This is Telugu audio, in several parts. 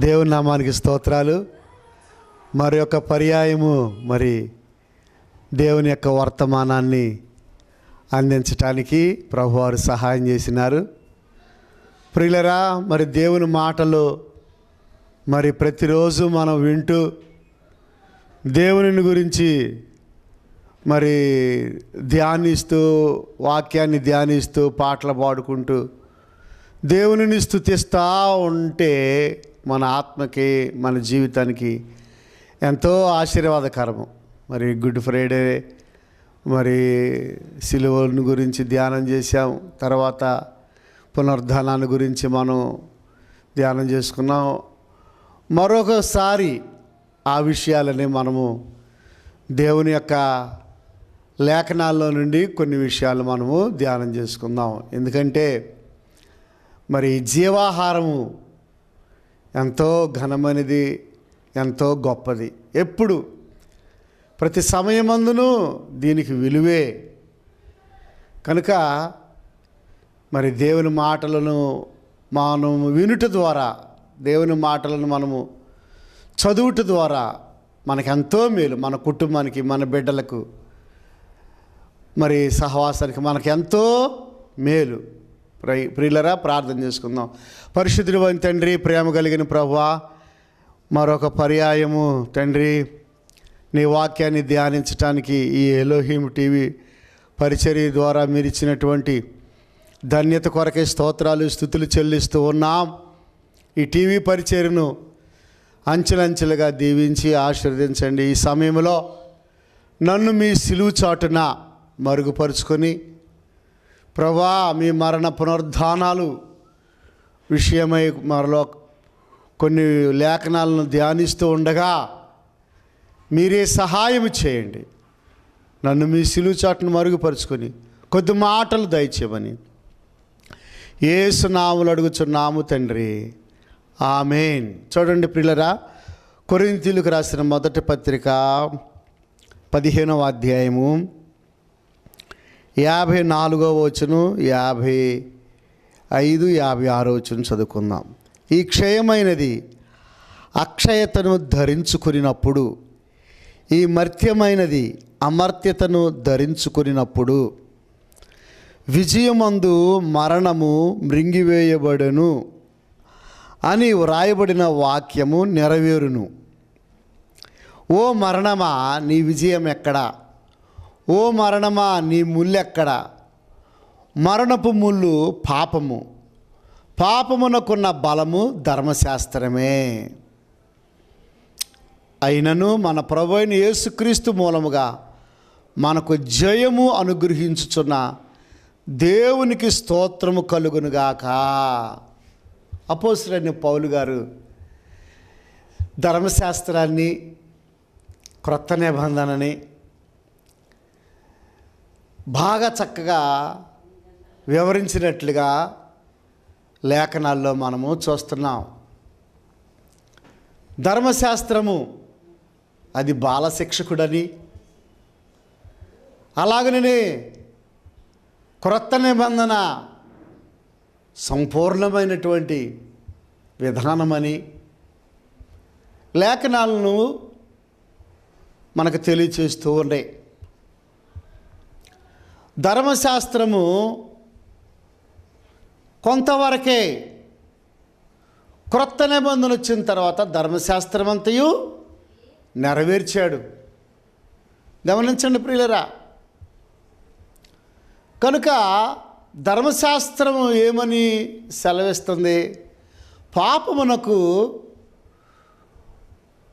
దేవుని నామానికి స్తోత్రాలు. మరి యొక్క పర్యాయము మరి దేవుని యొక్క వర్తమానాన్ని అందించటానికి ప్రభువారు సహాయం చేసినారు. ప్రియులరా మరి దేవుని మాటలు మరి ప్రతిరోజు మనం వింటూ దేవుని గురించి మరి ధ్యానిస్తూ వాక్యాన్ని ధ్యానిస్తూ పాటలు పాడుకుంటూ దేవునిని స్థుతిస్తూ ఉంటే మన ఆత్మకి మన జీవితానికి ఎంతో ఆశీర్వాదకరము. మరి గుడ్ ఫ్రైడే మరి సిలువను గురించి ధ్యానం చేసాం తర్వాత పునరుద్ధానాన్ని గురించి మనం ధ్యానం చేసుకున్నాం. మరొకసారి ఆ విషయాలని మనము దేవుని యొక్క లేఖనాల్లో నుండి కొన్ని విషయాలు మనము ధ్యానం చేసుకుందాం. ఎందుకంటే మరి జీవాహారము ఎంతో ఘనమైనది ఎంతో గొప్పది. ఎప్పుడు? ప్రతి సమయమందును దీనికి విలువే. కనుక మరి దేవుని మాటలను మనం వినుట ద్వారా దేవుని మాటలను మనము చదువుట ద్వారా మనకెంతో మేలు మన కుటుంబానికి మన బిడ్డలకు మరి సహవాసానికి మనకు ఎంతో మేలు. ప్రై ప్రియులరా ప్రార్థన చేసుకుందాం. పరిశుద్ధుడు తండ్రి ప్రేమ కలిగిన ప్రభువా మరొక పర్యాయము తండ్రి నీ వాక్యాన్ని ధ్యానించటానికి ఈ ఎలోహీమ్ టీవీ పరిచర్య ద్వారా మీరు ఇచ్చినటువంటి ధన్యత కొరకే స్తోత్రాలు స్థుతులు చెల్లిస్తూ ఉన్నాం. ఈ టీవీ పరిచర్యను అంచెలంచెలుగా దీవించి ఆశీర్వదించండి. ఈ సమయంలో నన్ను మీ సిలువు చాటున మరుగుపరుచుకొని ప్రభా మీ మరణ పునరుద్ధానాలు విషయమై మరలో కొన్ని లేఖనాలను ధ్యానిస్తూ ఉండగా మీరే సహాయం చేయండి. నన్ను మీ సిలువు చాటును మరుగుపరుచుకొని కొద్ది మాటలు దయచేయమని. ఏసునాములు అడుగుచున్నాము తండ్రి. ఆమెన్. చూడండి పిల్లరా కొరింతీలకు రాసిన మొదటి పత్రిక పదిహేనవ అధ్యాయము. యాభై నాలుగో వచ్చును యాభై ఐదు యాభై ఆరో వచ్చును చదువుకుందాం. ఈ క్షయమైనది అక్షయతను ధరించుకునినప్పుడు ఈ మర్త్యమైనది అమర్త్యతను ధరించుకునినప్పుడు విజయమందు మరణము మృంగివేయబడెను అని వ్రాయబడిన వాక్యము నెరవేరును. ఓ మరణమా నీ విజయం ఎక్కడా? ఓ మరణమా నీ ముల్లెక్కడ? మరణపు ముళ్ళు పాపము. పాపమునకున్న బలము ధర్మశాస్త్రమే. అయినను మన ప్రభు అయిన యేసుక్రీస్తు మూలముగా మనకు జయము అనుగ్రహించుచున్న దేవునికి స్తోత్రము కలుగునుగాక. అపోసరైన పౌలు గారు ధర్మశాస్త్రాన్ని క్రొత్త నిబంధనని బాగా చక్కగా వివరించినట్లుగా లేఖనాల్లో మనము చూస్తున్నాం. ధర్మశాస్త్రము అది బాలశిక్షకుడని అలాగనే క్రొత్త నిబంధన సంపూర్ణమైనటువంటి విధానమని లేఖనాలను మనకు తెలియచేస్తూ ఉండే ధర్మశాస్త్రము కొంతవరకే క్రొత్త నిబంధన వచ్చిన తర్వాత ధర్మశాస్త్రం అంతయు నెరవేర్చాడు. గమనించండి ప్రియులరా. కనుక ధర్మశాస్త్రము ఏమని సెలవిస్తుంది? పాపమునకు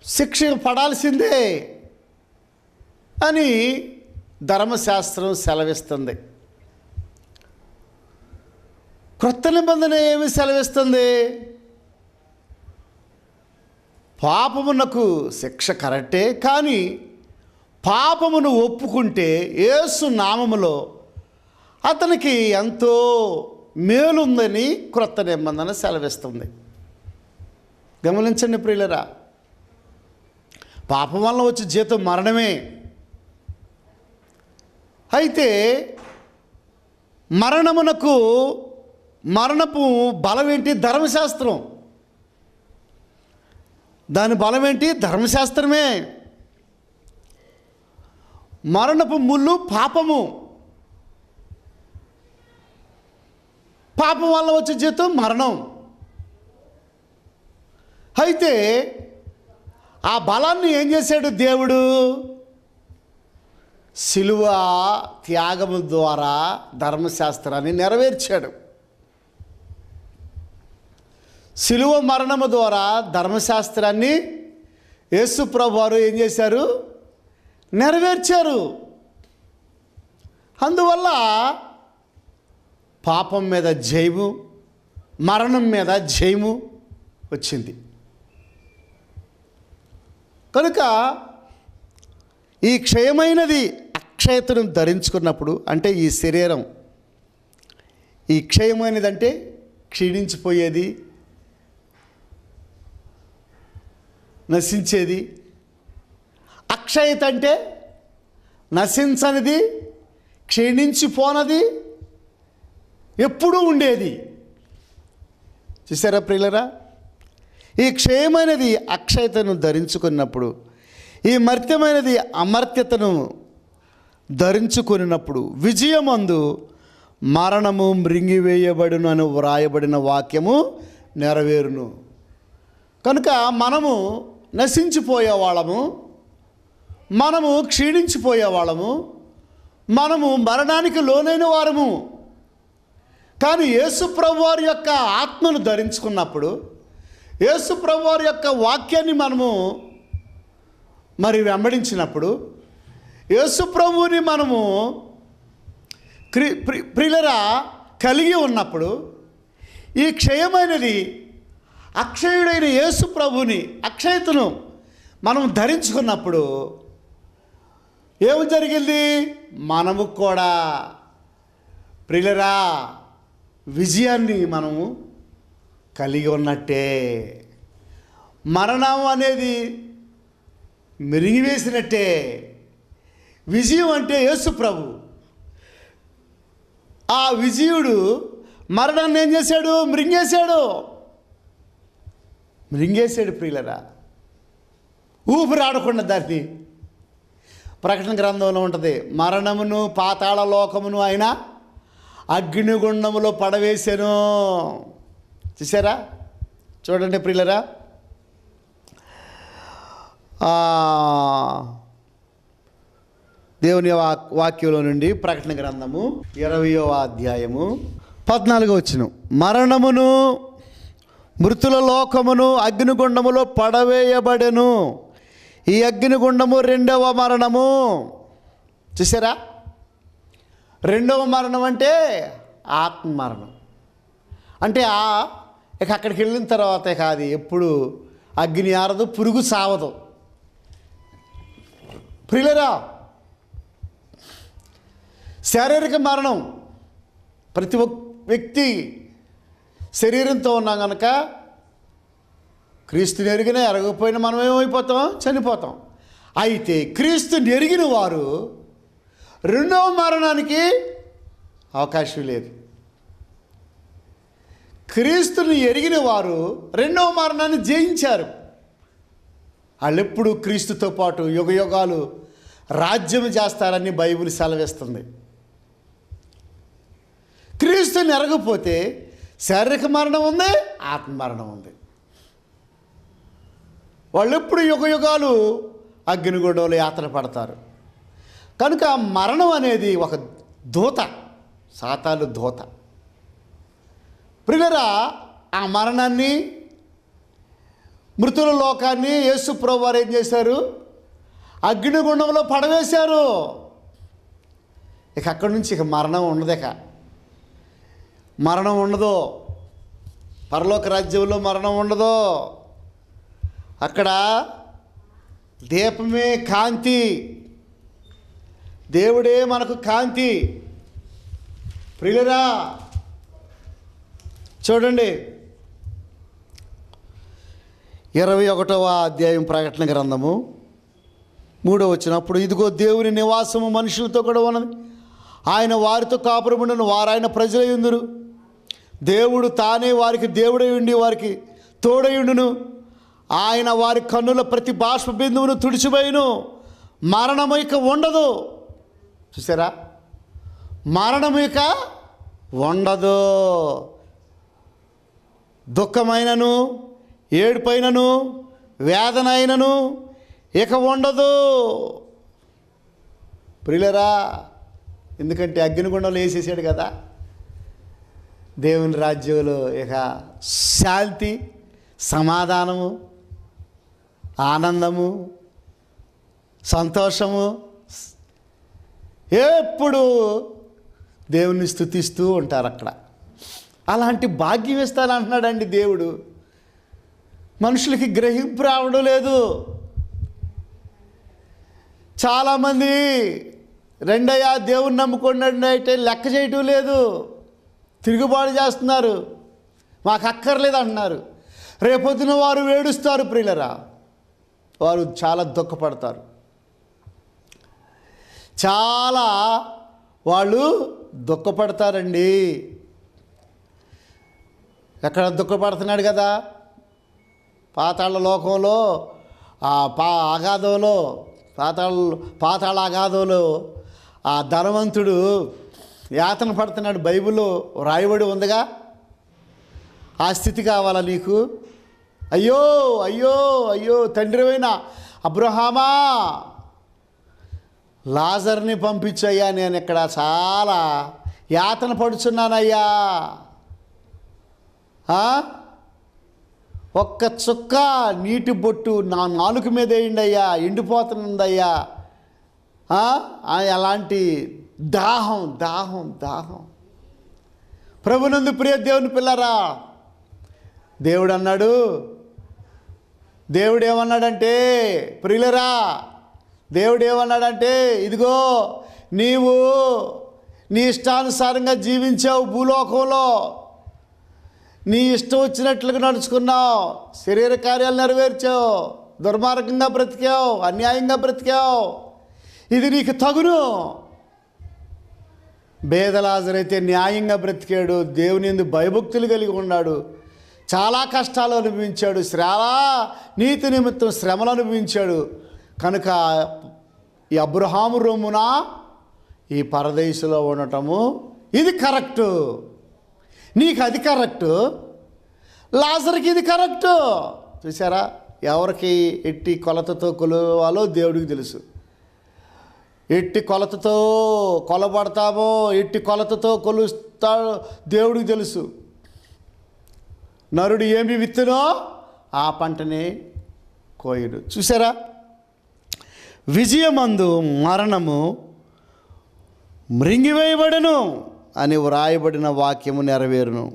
శిక్ష పడాల్సిందే అని ధర్మశాస్త్రం సెలవిస్తుంది. క్రొత్త నిబంధన ఏమి సెలవిస్తుంది? పాపమునకు శిక్ష కరెక్టే కానీ పాపమును ఒప్పుకుంటే యేసు నామములో అతనికి ఎంతో మేలుందని క్రొత్త నిబంధన సెలవిస్తుంది. గమనించండి ప్రియులరా పాపం వల్ల వచ్చే జీతం మరణమే. అయితే మరణమునకు మరణపు బలం ఏంటి ధర్మశాస్త్రం. దాని బలం ఏంటి ధర్మశాస్త్రమే. మరణపు ముళ్ళు పాపము. పాపం వల్ల వచ్చే జీతం మరణం. అయితే ఆ బలాన్ని ఏం చేశాడు దేవుడు? శిలువ త్యాగము ద్వారా ధర్మశాస్త్రాన్ని నెరవేర్చాడు. శిలువ మరణము ద్వారా ధర్మశాస్త్రాన్ని యేసు వారు ఏం చేశారు? నెరవేర్చారు. అందువల్ల పాపం మీద జయము మరణం మీద జయము వచ్చింది. కనుక ఈ క్షయమైనది అక్షయతను ధరించుకున్నప్పుడు అంటే ఈ శరీరం ఈ క్షయమైనదంటే క్షీణించిపోయేది నశించేది. అక్షయత అంటే నశించనిది క్షీణించిపోనది ఎప్పుడూ ఉండేది. చూసారా ప్రియులరా? ఈ క్షయమైనది అక్షయతను ధరించుకున్నప్పుడు ఈ మర్త్యమైనది అమర్త్యతను ధరించుకున్నప్పుడు విజయమందు మరణము మృంగివేయబడును అని వ్రాయబడిన వాక్యము నెరవేరును. కనుక మనము నశించిపోయే వాళ్ళము మనము క్షీణించిపోయే వాళ్ళము మనము మరణానికి లోనైన వారము. కానీ యేసుప్రభు వారి యొక్క ఆత్మను ధరించుకున్నప్పుడు యేసుప్రభు వారి యొక్క వాక్యాన్ని మనము మరి వెంబడించినప్పుడు యేసు ప్రభువుని మనము క్రి ప్రి ప్రియులరా కలిగి ఉన్నప్పుడు ఈ క్షయమైనది అక్షయుడైన యేసు ప్రభుని అక్షయతను మనం ధరించుకున్నప్పుడు ఏమి జరిగింది? మనము కూడా. ప్రియులరా విజయాన్ని మనము కలిగి ఉన్నట్టే. మరణం అనేది మెరిగివేసినట్టే. విజయం అంటే యేసు ప్రభు. ఆ విజయుడు మరణాన్ని ఏం చేశాడు? మృంగేశాడు. మృంగేశాడు ప్రియులరా. ఊపిరాడకుండా దాన్ని. ప్రకటన గ్రంథంలో ఉంటుంది మరణమును పాతాళ లోకమును ఆయన అగ్నిగుండములో పడవేశాను. చూసారా చూడండి ప్రియులరా. ఆ, దేవుని వాక్ వాక్యంలో నుండి ప్రకటన గ్రంథము ఇరవయో అధ్యాయము పద్నాలుగో వచ్చిన మరణమును మృతుల లోకమును అగ్నిగుండములో పడవేయబడెను. ఈ అగ్నిగుండము రెండవ మరణము. చూసారా? రెండవ మరణం అంటే ఆత్మ మరణం అంటే ఆ ఇక అక్కడికి వెళ్ళిన తర్వాత కాదు ఎప్పుడు అగ్ని ఆరదు పురుగు సావదు. ప్రియులరా శారీరక మరణం. ప్రతి ఒక్ వ్యక్తి శరీరంతో ఉన్నాం కనుక క్రీస్తు నెరిగిన ఎరగకపోయినా మనం ఏమైపోతాం? చనిపోతాం. అయితే క్రీస్తు నెరిగిన వారు రెండవ మరణానికి అవకాశం లేదు. క్రీస్తుని ఎరిగిన వారు రెండవ మరణాన్ని జయించారు. వాళ్ళెప్పుడు క్రీస్తుతో పాటు యుగ యుగాలు రాజ్యం చేస్తారని బైబిల్ సెలవిస్తుంది. క్రీస్తుని ఎరగపోతే శారీరక మరణం ఉంది ఆత్మ మరణం ఉంది. వాళ్ళు ఎప్పుడు యుగ యుగాలు అగ్నిగుండంలో యాత్ర పడతారు. కనుక మరణం అనేది ఒక దూత సాతాలు దూత. ప్రియులరా ఆ మరణాన్ని మృతుల లోకాన్ని యేసు ప్రభువారు ఏం చేశారు? అగ్నిగుండంలో పడవేశారు. ఇక అక్కడి నుంచి ఇక మరణం ఉండదు ఇక. మరణం ఉండదు? పరలోక రాజ్యంలో మరణం ఉండదు? అక్కడ దీపమే కాంతి. దేవుడే మనకు కాంతి. ప్రియులరా చూడండి. ఇరవై ఒకటవ అధ్యాయం ప్రకటన గ్రంథము మూడో వచ్చినప్పుడు ఇదిగో దేవుని నివాసము మనుషులతో కూడా ఉన్నది. ఆయన వారితో కాపురముండను వారు ఆయన ప్రజలై ఉందరు. దేవుడు తానే వారికి దేవుడై ఉండి వారికి తోడై ఉండును. ఆయన వారి కన్నుల ప్రతి బాష్ప బిందువును తుడిచిపోయిను మరణము ఇక ఉండదు. చూసారా? మరణము ఇక ఉండదు. దుఃఖమైనను ఏడుపైనను వేదన అయినను ఇక ఉండదు. ప్రియులరా ఎందుకంటే అగ్నిగుండంలో వేసేసాడు కదా? దేవుని రాజ్యంలో ఇక శాంతి సమాధానము ఆనందము సంతోషము ఎప్పుడు దేవుణ్ణి స్థుతిస్తూ ఉంటారు అక్కడ. అలాంటి భాగ్యం ఇస్తానంటున్నాడండి దేవుడు. మనుషులకి గ్రహింపు రావడం లేదు. చాలామంది రెండయ్యా దేవుణ్ణి నమ్ముకున్నాడు అంటే లెక్క చేయటం లేదు. తిరుగుబాటు చేస్తున్నారు. మాకు అక్కర్లేదు అంటున్నారు. రేపొద్దున వారు వేడుస్తారు ప్రియులరా. వారు చాలా దుఃఖపడతారు. చాలా వాళ్ళు దుఃఖపడతారండి. ఎక్కడ దుఃఖపడుతున్నాడు కదా? పాతాళ లోకంలో ఆ పా అగాధంలో పాతాళ పాతాళ అగాధంలో ఆ ధనవంతుడు యాతన పడుతున్నాడు. బైబిల్లో రాయబడి ఉందిగా? ఆ స్థితి కావాలా నీకు? అయ్యో అయ్యో అయ్యో తండ్రివైన అబ్రహామా! లాజర్ని పంపించయ్యా నేను ఇక్కడ చాలా యాతన పడుచున్నానయ్యా. ఒక్క చుక్క నీటి బొట్టు నా నాలుక మీద వేయండి అయ్యా ఎండిపోతుందయ్యా అలాంటి దాహం దాహం దాహం. ప్రభునందు ప్రియ దేవుని పిల్లరా దేవుడు అన్నాడు దేవుడు ఏమన్నాడంటే ప్రియులరా దేవుడు ఏమన్నాడంటే ఇదిగో నీవు నీ ఇష్టానుసారంగా జీవించావు భూలోకంలో. నీ ఇష్టం వచ్చినట్లుగా నడుచుకున్నావు. శరీర కార్యాలు నెరవేర్చావు. దుర్మార్గంగా బ్రతికావు. అన్యాయంగా బ్రతికావు. ఇది నీకు తగును. బేదలాజరైతే న్యాయంగా బ్రతికాడు దేవుని ఎందు భయభక్తులు కలిగి ఉన్నాడు చాలా కష్టాలు అనుభవించాడు శ్రమ నీతి నిమిత్తం శ్రమలు అనుభవించాడు. కనుక ఈ అబ్రహాము రొమ్మున ఈ పరదేశంలో ఉండటము ఇది కరెక్టు. నీకు అది కరెక్టు. లాజర్కి ఇది కరెక్టు. చూసారా ఎవరికి ఎట్టి కొలతతో కొలవాలో దేవుడికి తెలుసు. ఎట్టి కొలతతో కొలబడతామో ఎట్టి కొలతతో కొలుస్తా దేవుడికి తెలుసు. నరుడు ఏమి విత్తునో ఆ పంటనే కోయుడు. చూసారా? విజయమందు మరణము మృంగివేయబడను అని వ్రాయబడిన వాక్యము నెరవేరును.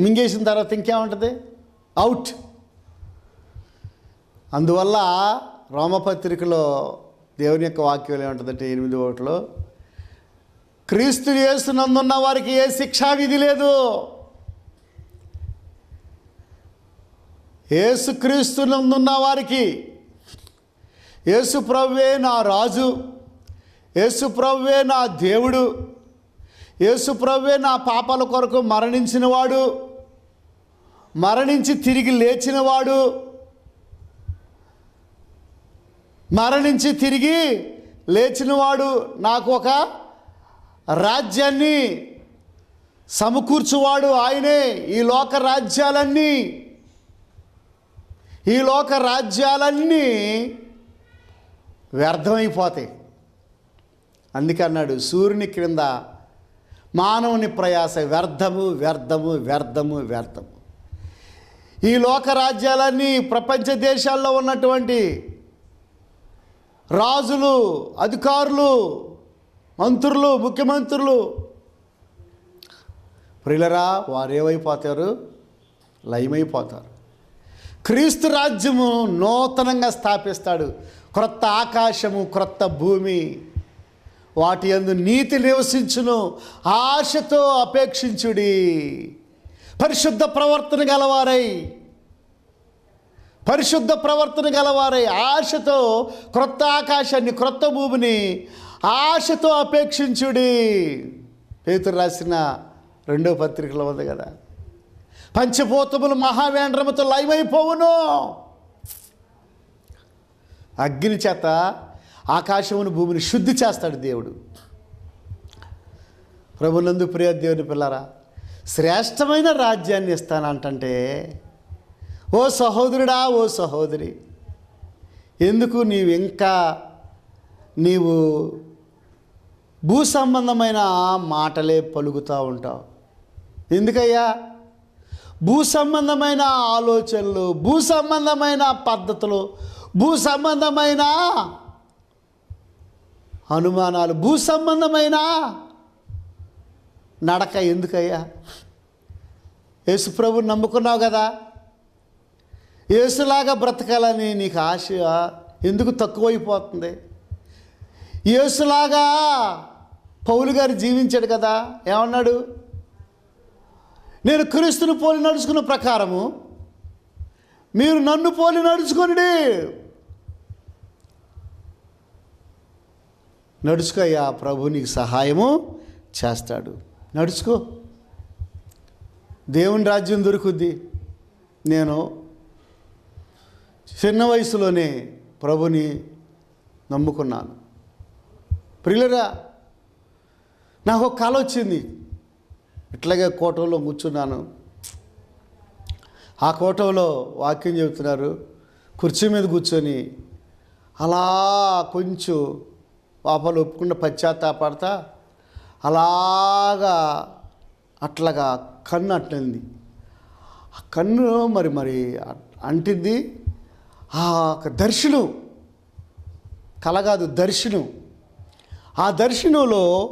మింగేసిన తర్వాత ఇంకేముంటుంది? అవుట్ అందువల్ల రోమపత్రికలో దేవుని యొక్క వాక్యం ఏముంటుందంటే ఎనిమిది ఒకటిలో క్రీస్తు చేస్తున్నందున్న వారికి ఏ శిక్షా విధి లేదు యేసుక్రీస్తునందున్న వారికి యేసు ప్రవ్వే నా రాజు యేసు ప్రవ్వే నా దేవుడు యేసు ప్రవ్వే నా పాపాల కొరకు మరణించినవాడు మరణించి తిరిగి లేచినవాడు మరణించి తిరిగి లేచినవాడు నాకు ఒక రాజ్యాన్ని సమకూర్చువాడు ఆయనే. ఈ లోక రాజ్యాలన్నీ ఈ లోక రాజ్యాలన్నీ వ్యర్థమైపోతాయి. అందుకన్నాడు సూర్యుని క్రింద మానవుని ప్రయాస వ్యర్థము వ్యర్థము వ్యర్థము వ్యర్థము. ఈ లోక రాజ్యాలన్నీ ప్రపంచ దేశాల్లో ఉన్నటువంటి రాజులు అధికారులు మంత్రులు ముఖ్యమంత్రులు. ప్రిలరా వారేమైపోతారు లయమైపోతారు. క్రీస్తు రాజ్యము నూతనంగా స్థాపిస్తాడు. క్రొత్త ఆకాశము క్రొత్త భూమి. వాటి యందు నీతి నివసించును ఆశతో అపేక్షించుడి. పరిశుద్ధ ప్రవర్తన గలవారై. పరిశుద్ధ ప్రవర్తన గలవారై. ఆశతో క్రొత్త ఆకాశాన్ని క్రొత్త భూమిని ఆశతో అపేక్షించుడి. పేతురు రాసిన రెండో పత్రికలో ఉంది కదా. పంచభూతములు మహావేండ్రముతో లయమైపోవును. అగ్ని చేత ఆకాశమును భూమిని శుద్ధి చేస్తాడు దేవుడు. ప్రభునందు ప్రియ దేవుని పిల్లరా శ్రేష్టమైన రాజ్యాన్ని ఇస్తానంటే ఓ సహోదరుడా ఓ సహోదరి ఎందుకు నీవు ఇంకా నీవు భూ సంబంధమైన మాటలే పలుకుతూ ఉంటావు? ఎందుకయ్యా? భూ సంబంధమైన ఆలోచనలు భూ సంబంధమైన పద్ధతులు భూ సంబంధమైన అనుమానాలు భూ సంబంధమైన నడక ఎందుకయ్యా? యేసుప్రభు నమ్ముకున్నావు కదా? యేసులాగా బ్రతకాలని నీకు ఆశ ఎందుకు తక్కువైపోతుంది? యేసులాగా పౌలు గారు జీవించాడు కదా ఏమన్నాడు? నేను క్రీస్తుని పోలి నడుచుకున్న ప్రకారము మీరు నన్ను పోలి నడుచుకోండి నడుచుకోయ్యా ప్రభు నీకు సహాయము చేస్తాడు. నడుచుకో. దేవుని రాజ్యం దొరుకుద్ది. నేను చిన్న వయసులోనే ప్రభుని నమ్ముకున్నాను. ప్రియులరా నాకు ఒక కళ వచ్చింది. ఇట్లాగే కోటంలో కూర్చున్నాను. ఆ కోటంలో వాక్యం చెబుతున్నారు. కుర్చీ మీద కూర్చొని అలా కొంచెం పాపలు ఒప్పుకుండా పశ్చాత్తాపడతా అలాగా అట్లాగా కన్ను అట్టింది. ఆ కన్ను మరి మరి అంటింది. ఆ ఒక దర్శనం. కలగాదు దర్శనం. ఆ దర్శనంలో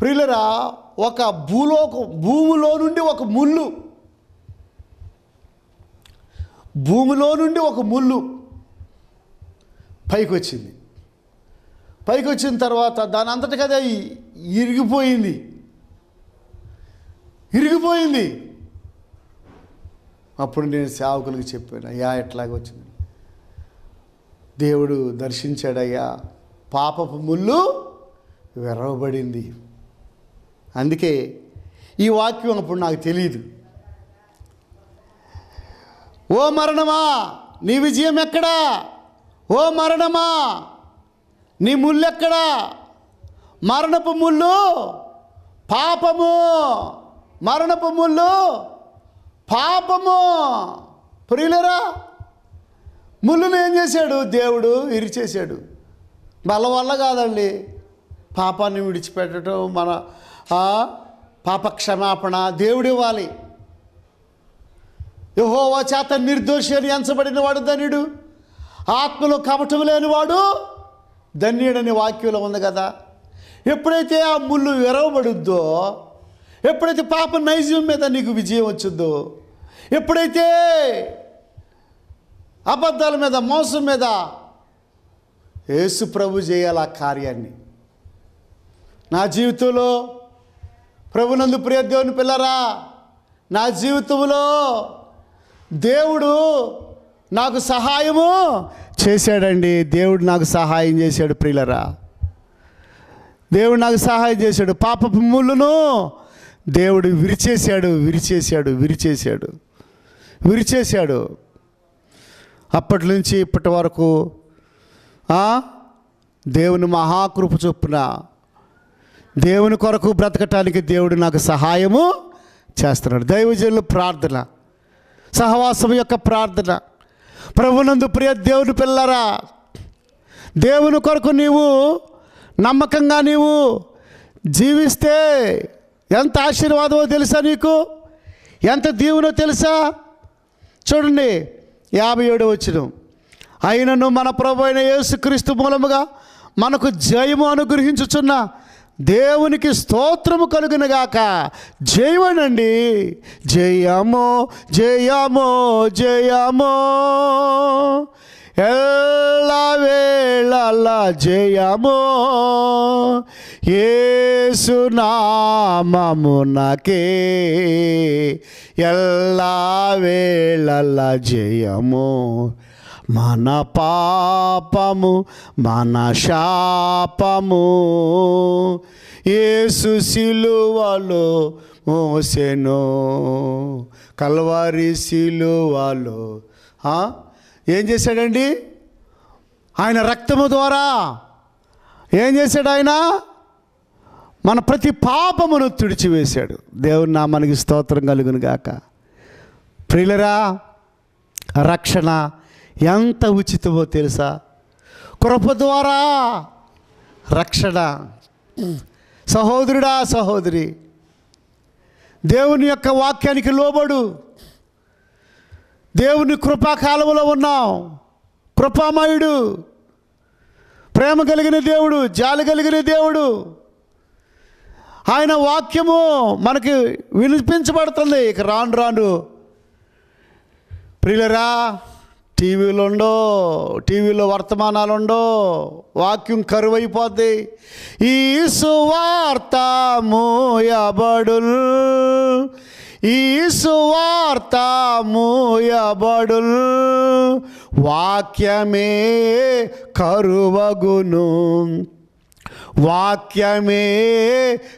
ప్రిలరా ఒక భూలోకం భూమిలో నుండి ఒక ముళ్ళు. భూమిలో నుండి ఒక ముళ్ళు పైకి వచ్చింది పైకి వచ్చిన తర్వాత దాని అంతటికి అదే ఇరిగిపోయింది. ఇరిగిపోయింది. అప్పుడు నేను సేవకులకు చెప్పాను అయ్యా ఎట్లాగ వచ్చింది దేవుడు దర్శించాడయ్యా. పాపపు ముళ్ళు వెరవబడింది అందుకే ఈ వాక్యం అప్పుడు నాకు తెలియదు ఓ మరణమా నీ విజయం ఎక్కడా? ఓ మరణమా నీ ముళ్ళెక్కడా మరణపు ముళ్ళు పాపము. మరణపు ముళ్ళు పాపము. ప్రియులరా ముళ్ళును ఏం చేశాడు? దేవుడు ఇరిచేశాడు బల వల్ల కాదండి. పాపాన్ని విడిచిపెట్టడం మన పాప క్షమాపణ దేవుడు ఇవ్వాలి. యహోవా చేత నిర్దోషి అని ఎంచబడిన వాడు ధన్యుడు. ఆత్మలో కపటం లేనివాడు ధన్యుడని వాక్యంలో ఉంది కదా. ఎప్పుడైతే ఆ ముళ్ళు విరవబడుద్దో ఎప్పుడైతే పాప నైజం మీద నీకు విజయం వచ్చిందో ఎప్పుడైతే అబద్ధాల మీద మోసం మీద. యేసు ప్రభు చేయాలి ఆ కార్యాన్ని. నా జీవితంలో ప్రభునందు ప్రియ దేవుని పిల్లరా నా జీవితంలో దేవుడు నాకు సహాయము చేశాడండి. దేవుడు నాకు సహాయం చేశాడు ప్రియులరా. దేవుడు నాకు సహాయం చేశాడు. పాపపు ముళ్ళును దేవుడు విరిచేశాడు విరిచేశాడు విరిచేశాడు విరిచేశాడు. అప్పటి నుంచి ఇప్పటి వరకు దేవుని మహాకృప చొప్పున దేవుని కొరకు బ్రతకటానికి దేవుడు నాకు సహాయము చేస్తున్నాడు. దైవజనులు ప్రార్థన సహవాసం యొక్క ప్రార్థన. ప్రభునందు ప్రియ దేవుని పిల్లరా దేవుని కొరకు నీవు నమ్మకంగా నీవు జీవిస్తే ఎంత ఆశీర్వాదమో తెలుసా నీకు? ఎంత దీవునో తెలుసా? చూడండి యాభై ఏడు వచ్చిన అయినను మన ప్రభు అయిన యేసుక్రీస్తు మూలముగా మనకు జయము అనుగ్రహించుచున్న దేవునికి స్తోత్రము కలుగునగాక. జయమనండి. జయమో జయమో జయమో. ఎల్ల వేళల జయము ఏసునామమునకే ఎల్లా వేళల జయము మన పాపము మన శాపము ఏసు సిలువలో మోసెను కల్వారి సిలువలో ఆ? ఏం చేశాడండి? ఆయన రక్తము ద్వారా ఏం చేశాడు ఆయన? మన ప్రతి పాపమును తుడిచివేశాడు. దేవుని నామానికి స్తోత్రం కలుగును గాక. ప్రియులరా రక్షణ ఎంత ఉచితమో తెలుసా? కృప ద్వారా రక్షణ. సహోదరుడా సహోదరి దేవుని యొక్క వాక్యానికి లోబడు. దేవుని కృపాకాలంలో ఉన్నాం. కృపామయుడు. ప్రేమ కలిగిన దేవుడు జాలి కలిగిన దేవుడు. ఆయన వాక్యము మనకి వినిపించబడుతుంది. ఇక రాను రాను. ప్రియులరా టీవీలు ఉండో టీవీలో వర్తమానాలు ఉండో వాక్యం కరువైపోద్ది. ఈ సువార్త మోయబడుల్. ఈ సువార్త మోయబడుల్ వాక్యమే కరువగును. వాక్యమే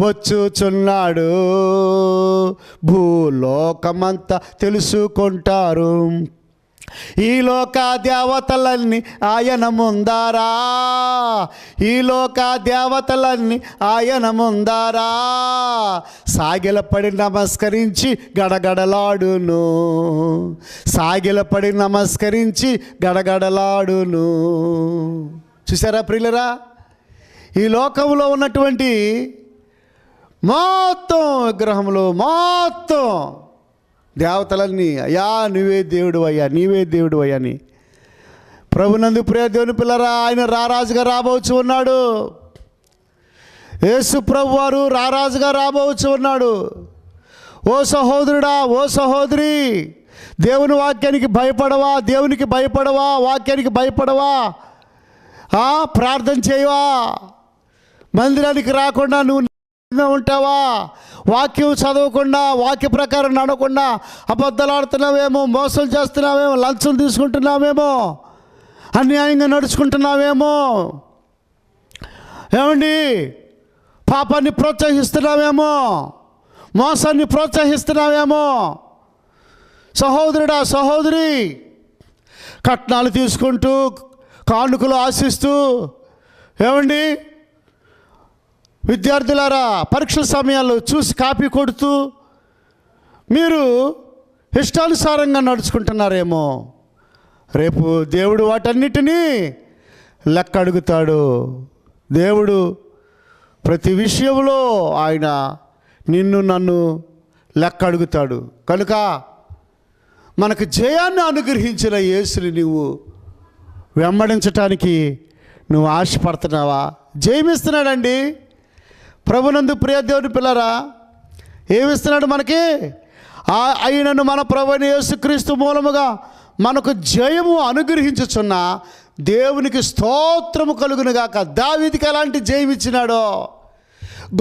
వచ్చుచున్నాడు. భూలోకమంతా తెలుసుకుంటారు. ఈ లోక దేవతలన్నీ ఆయన ముందారా? ఈ లోక దేవతలన్నీ ఆయన ముందారా? సాగిలపడి నమస్కరించి గడగడలాడును. సాగిలపడి నమస్కరించి గడగడలాడును. చూసారా ప్రియులరా? ఈ లోకంలో ఉన్నటువంటి మొత్తం విగ్రహంలో మొత్తం దేవతలన్నీ అయ్యా నీవే దేవుడు అయ్యా నీవే దేవుడు అయ్యా అని. ప్రభునందు ప్రియ దేవుని పిల్లరా ఆయన రారాజుగా రాబోచు ఉన్నాడు. యేసు ప్రభు వారు రారాజుగా రాబోచు ఉన్నాడు. ఓ సహోదరుడా ఓ సహోదరి దేవుని వాక్యానికి భయపడవా దేవునికి భయపడవా వాక్యానికి భయపడవా? ఆ, ప్రార్థన చేయవా? మందిరానికి రాకుండా నువ్వు ఉంటావా? వాక్యం చదవకుండా వాక్య ప్రకారం నడవకుండా అబద్ధాలాడుతున్నావేమో మోసం చేస్తున్నావేమో లంచం తీసుకుంటున్నావేమో అన్యాయంగా నడుచుకుంటున్నావేమో? ఏమండి? పాపాన్ని ప్రోత్సహిస్తున్నావేమో? మోసాన్ని ప్రోత్సహిస్తున్నావేమో? సహోదరుడా సహోదరి కట్నాలు తీసుకుంటూ కానుకలు ఆశిస్తూ ఏమండి? విద్యార్థులారా పరీక్షల సమయాల్లో చూసి కాపీ కొడుతూ మీరు ఇష్టానుసారంగా నడుచుకుంటున్నారేమో. రేపు దేవుడు వాటన్నిటినీ లెక్క అడుగుతాడు. దేవుడు ప్రతి విషయంలో ఆయన నిన్ను నన్ను లెక్క అడుగుతాడు. కనుక మనకు జయాన్ని అనుగ్రహించిన యేసుని నీవు వెంబడించటానికి నువ్వు ఆశపడుతున్నావా? జయమిస్తున్నాడండి. ప్రభునందు ప్రియ దేవుని పిల్లరా ఏమిస్తున్నాడు మనకి? ఆయనను మన ప్రభుని యేసుక్రీస్తు మూలముగా మనకు జయము అనుగ్రహించుచున్న దేవునికి స్తోత్రము కలుగునుగాక. దావీదికి ఎలాంటి జయం ఇచ్చినాడో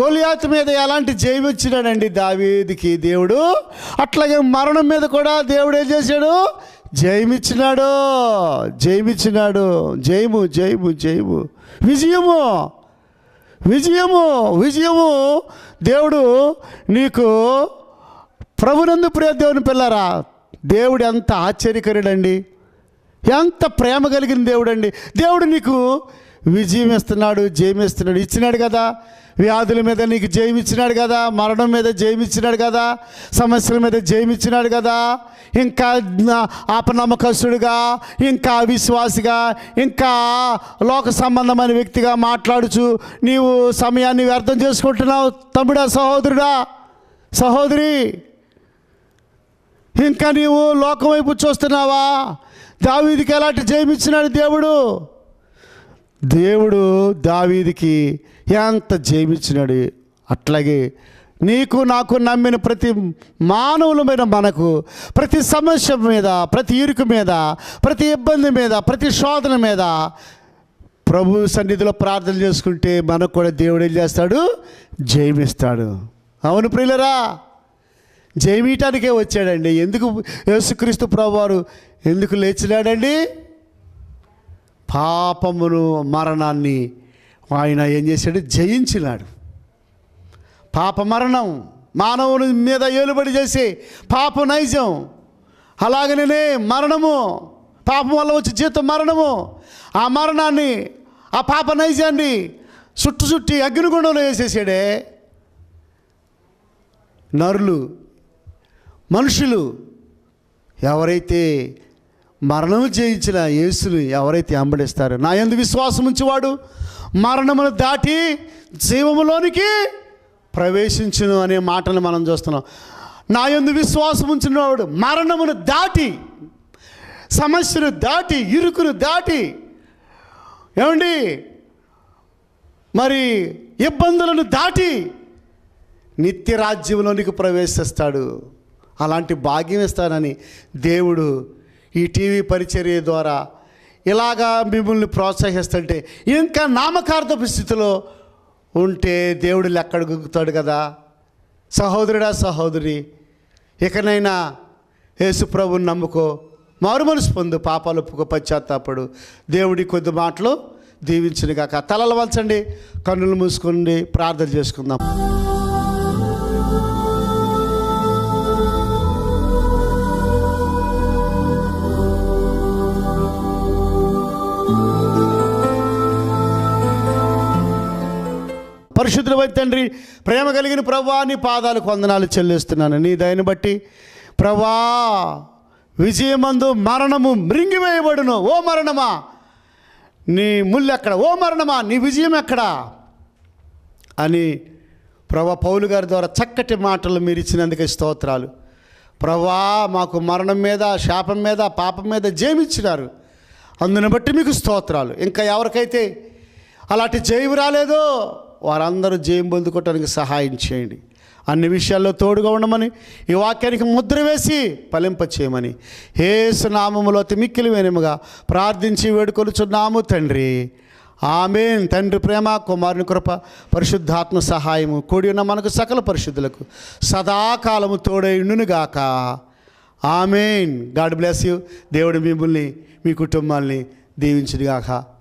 గోలియాత్ మీద ఎలాంటి జయం ఇచ్చినాడండి దావీదికి దేవుడు? అట్లాగే మరణం మీద కూడా దేవుడు ఏం చేశాడు? జయమిచ్చినాడు జయమిచ్చినాడు. జయము జయము జయము. విజయము. విజయము విజయము. దేవుడు నీకు ప్రభునందు ప్రియ దేవుని పిల్లరా దేవుడు ఎంత ఆశ్చర్యకరుడండి. ఎంత ప్రేమ కలిగిన దేవుడు అండి దేవుడు నీకు విజయం ఇస్తున్నాడు జయం ఇస్తున్నాడు ఇచ్చినాడు కదా. వ్యాధుల మీద నీకు జయం ఇచ్చినాడు కదా. మరణం మీద జయం ఇచ్చినాడు కదా. సమస్యల మీద జయం ఇచ్చినాడు కదా. ఇంకా అపనమ్మకస్తుడుగా ఇంకా అవిశ్వాసిగా ఇంకా లోక సంబంధమైన వ్యక్తిగా మాట్లాడుచు నీవు సమయాన్ని వ్యర్థం చేసుకుంటున్నావు. తమ్ముడా సహోదరుడా సహోదరి ఇంకా నీవు లోకం వైపు చూస్తున్నావా? దావీదికి ఎలాంటి జయమిచ్చినాడు దేవుడు? దేవుడు దావీదికి ఎంత జయమిచ్చినాడు? అట్లాగే నీకు నాకు నమ్మిన ప్రతి మానవుల మీద మనకు ప్రతి సమస్య మీద ప్రతి ఇరుకు మీద ప్రతి ఇబ్బంది మీద ప్రతి శోధన మీద ప్రభు సన్నిధిలో ప్రార్థన చేసుకుంటే మనకు కూడా దేవుడు ఏం చేస్తాడు? జయమిస్తాడు. అవును ప్రియులరా జయమీయటానికే వచ్చాడండి. ఎందుకు యేసుక్రీస్తు ప్రభువారు ఎందుకు లేచినాడండి? పాపమును మరణాన్ని ఆయన ఏం చేశాడు? జయించినాడు. పాప మరణం మానవుని మీద ఏలుబడి చేసి పాప నైజం. అలాగనే మరణము పాపం వల్ల వచ్చే జీతం మరణము. ఆ మరణాన్ని ఆ పాప నైజాన్ని చుట్టు చుట్టి అగ్నిగుండంలో వేసేసాడే. నరులు మనుషులు ఎవరైతే మరణము జయించిన యేసుని ఎవరైతే అంబడిస్తారో నా ఎందు విశ్వాసం ఉంచేవాడు మరణమును దాటి జీవములోనికి ప్రవేశించును అనే మాటను మనం చూస్తున్నాం. నా ఎందు విశ్వాసం ఉంచినవాడు మరణమును దాటి సమస్యను దాటి ఇరుకును దాటి ఏమండి? మరి ఇబ్బందులను దాటి నిత్య రాజ్యంలోనికి ప్రవేశిస్తాడు. అలాంటి భాగ్యం ఇస్తానని దేవుడు ఈ టీవీ పరిచర్య ద్వారా ఇలాగా మిమ్మల్ని ప్రోత్సహిస్తుంటే ఇంకా నామకార్థపు స్థితిలో ఉంటే దేవుడు లెక్కడ గుగ్గుతాడు కదా. సహోదరుడా సహోదరి ఇకనైనా యేసుప్రభుని నమ్ముకో మారు మనసు పొందు పాపాలు ఒప్పుకో పశ్చాత్తాపడు. దేవుడి కొద్ది మాటలు దీవించిన కాక తలలు వంచండి కన్నులు మూసుకోండి ప్రార్థన చేసుకుందాం. పరిశుద్ధుల వైపు తండ్రి ప్రేమ కలిగిన ప్రభా నీ పాదాలకు వందనాలు చెల్లిస్తున్నాను. నీ దయని బట్టి ప్రభా విజయమందు మరణము మృంగివేయబడును. ఓ మరణమా నీ ముళ్ళు ఎక్కడ? ఓ మరణమా నీ విజయం ఎక్కడ? అని ప్రభా పౌలు గారి ద్వారా చక్కటి మాటలు మీరు ఇచ్చినందుకు స్తోత్రాలు. ప్రభా మాకు మరణం మీద శాపం మీద పాపం మీద జయమిచ్చినారు. అందుని బట్టి మీకు స్తోత్రాలు. ఇంకా ఎవరికైతే అలాంటి జయము రాలేదో వారందరూ జయం పొందుకోవటానికి సహాయం చేయండి. అన్ని విషయాల్లో తోడుగా ఉండమని ఈ వాక్యానికి ముద్ర వేసి ఫలింప చేయమని. ఏసు నామములో తిమిక్కిలి వెనుముగా ప్రార్థించి వేడుకొలుచున్నాము తండ్రి. ఆమెన్. తండ్రి ప్రేమ కుమారుని కృప పరిశుద్ధాత్మ సహాయము కూడి ఉన్న మనకు సకల పరిశుద్ధులకు సదాకాలము తోడైండునుగాక ఆమెన్. God bless you. దేవుడు మిమ్మల్ని మీ కుటుంబాల్ని దీవించుగాక